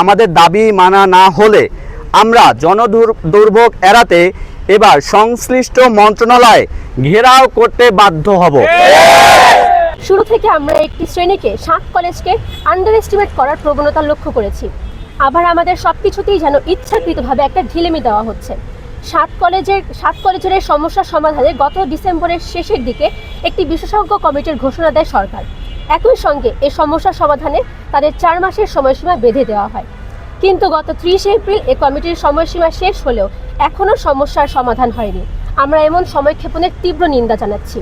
আমাদের দাবি মানা না হলে আমরা জনদুর্ভোগ এড়াতে এবার সংশ্লিষ্ট মন্ত্রণালয় ঘেরাও করতে বাধ্য হব। শুরু থেকে আমরা একটি শ্রেণীকে, সাত কলেজকে আন্ডার এস্টিমেট করার প্রবণতা লক্ষ্য করেছি। আবার আমাদের সব কিছুতেই যেন ইচ্ছাকৃতভাবে একটা ঢিলেমি দেওয়া হচ্ছে। সাত কলেজের সাত কলেজের এই সমস্যার সমাধানে গত ডিসেম্বরের শেষের দিকে একটি বিশেষজ্ঞ কমিটির ঘোষণা দেয় সরকার। একই সঙ্গে এই সমস্যার সমাধানে তাদের চার মাসের সময়সীমা বেঁধে দেওয়া হয়। কিন্তু গত ত্রিশে এপ্রিল এ কমিটির সময়সীমা শেষ হলেও এখনও সমস্যার সমাধান হয়নি। আমরা এমন সময়ক্ষেপণের তীব্র নিন্দা জানাচ্ছি।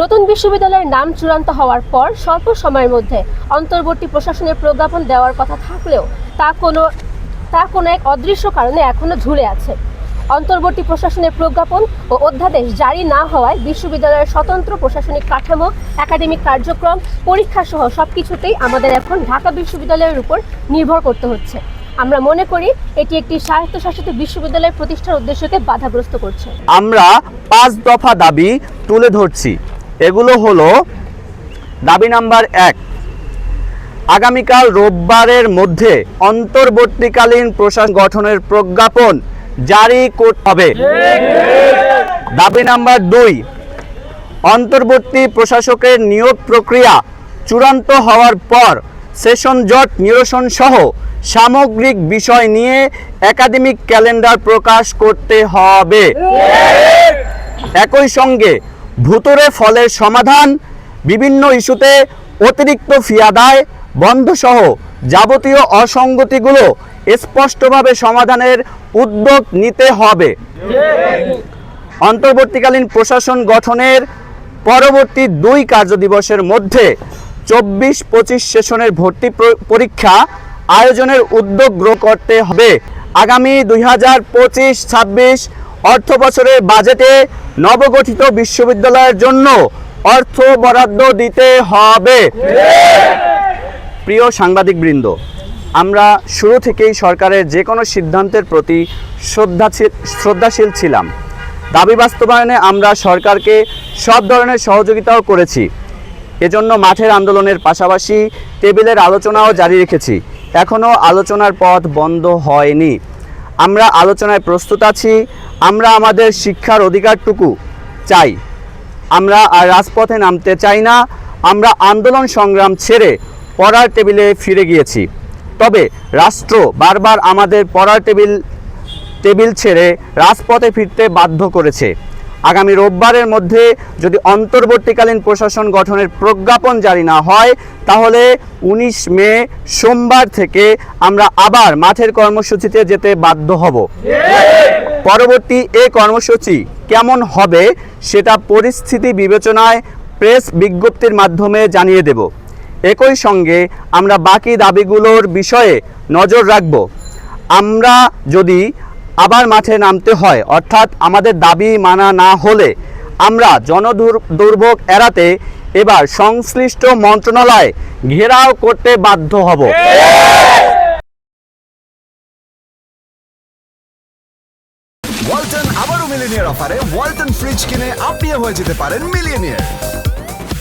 নতুন বিশ্ববিদ্যালয়ের নাম চূড়ান্ত হওয়ার পর স্বল্প সময়ের মধ্যে অন্তর্বর্তী প্রশাসনের প্রজ্ঞাপন দেওয়ার কথা থাকলেও তা কোনো তা কোনো এক অদৃশ্য কারণে এখনও ঝুলে আছে। অন্তর্বর্তী প্রশাসনের প্রজ্ঞাপন ও অধ্যাদেশ জারি না হওয়ায় বিশ্ববিদ্যালয়ের স্বতন্ত্র প্রশাসনিক কাঠামো, একাডেমিক কার্যক্রম, পরীক্ষা সহ সব কিছুতেই আমাদের এখন ঢাকা বিশ্ববিদ্যালয়ের উপর নির্ভর করতে হচ্ছে। আমরা মনে করি এটি একটি স্বায়ত্তশাসিত বিশ্ববিদ্যালয় প্রতিষ্ঠার উদ্দেশ্যকে বাধাগ্রস্ত করছে। আমরা পাঁচ দফা দাবি তুলে ধরছি। এগুলো হলো দাবি নাম্বার এক, আগামীকাল রোববারের মধ্যে অন্তর্বর্তীকালীন প্রশাসন গঠনের প্রজ্ঞাপন। জারি করতে হবে। দাবি নাম্বার দুই, অন্তর্বর্তী প্রশাসকের নিয়োগ প্রক্রিয়া চূড়ান্ত হওয়ার পর সেশন জট নিরসন সহ সামগ্রিক বিষয় নিয়ে একাডেমিক ক্যালেন্ডার প্রকাশ করতে হবে। একই সঙ্গে ভুতুরে ফলের সমাধান, বিভিন্ন ইস্যুতে অতিরিক্ত ফি আদায়, বন্ধসহ যাবতীয় অসঙ্গতিগুলো স্পষ্টভাবে সমাধানের উদ্যোগ নিতে হবে। অন্তর্বর্তীকালীন প্রশাসন গঠনের পরবর্তী দুই কার্যদিবসের মধ্যে চব্বিশ পঁচিশ সেশনের ভর্তি পরীক্ষা আয়োজনের উদ্যোগ গ্রহণ করতে হবে। আগামী দুই হাজার পঁচিশ ছাব্বিশ অর্থ বছরের বাজেটে নবগঠিত বিশ্ববিদ্যালয়ের জন্য অর্থ বরাদ্দ দিতে হবে। প্রিয় সাংবাদিকবৃন্দ আমরা শুরু থেকেই সরকারের যে কোনো সিদ্ধান্তের প্রতি শ্রদ্ধাশীল শ্রদ্ধাশীল ছিলাম। দাবি বাস্তবায়নে আমরা সরকারকে সব ধরনের সহযোগিতাও করেছি। এজন্য মাঠের আন্দোলনের পাশাপাশি টেবিলের আলোচনাও জারি রেখেছি। এখনও আলোচনার পথ বন্ধ হয়নি। আমরা আলোচনায় প্রস্তুত আছি। আমরা আমাদের শিক্ষার অধিকারটুকু চাই। আমরা আর রাজপথে নামতে চাই না। আমরা আন্দোলন সংগ্রাম ছেড়ে পড়ার টেবিলে ফিরে গিয়েছি। তবে রাষ্ট্র বারবার আমাদের পড়ার টেবিল টেবিল ছেড়ে রাজপথে ফিরতে বাধ্য করেছে। আগামী রোববারের মধ্যে যদি অন্তর্বর্তীকালীন প্রশাসন গঠনের প্রজ্ঞাপন জারি না হয়, তাহলে উনিশ মে সোমবার থেকে আমরা আবার মাঠের কর্মসূচিতে যেতে বাধ্য হব। পরবর্তী এ কর্মসূচি কেমন হবে, সেটা পরিস্থিতি বিবেচনায় প্রেস বিজ্ঞপ্তির মাধ্যমে জানিয়ে দেব। একই সঙ্গে আমরা বাকি দাবিগুলোর বিষয়ে নজর রাখব। আমরা যদি আবার মাঠে নামতে হয়, অর্থাৎ আমাদের দাবি মানা না হলে আমরা জনদুর জনদুর্ভোগ এড়াতে এবার সংশ্লিষ্ট মন্ত্রণালয় ঘেরাও করতে বাধ্য হব। ওয়ালটন আবারও মিলিনিয়ার অফারে ওয়ালটন ফ্রিজ কিনে আপনিও হয়ে যেতে পারেন মিলিয়নিয়ার।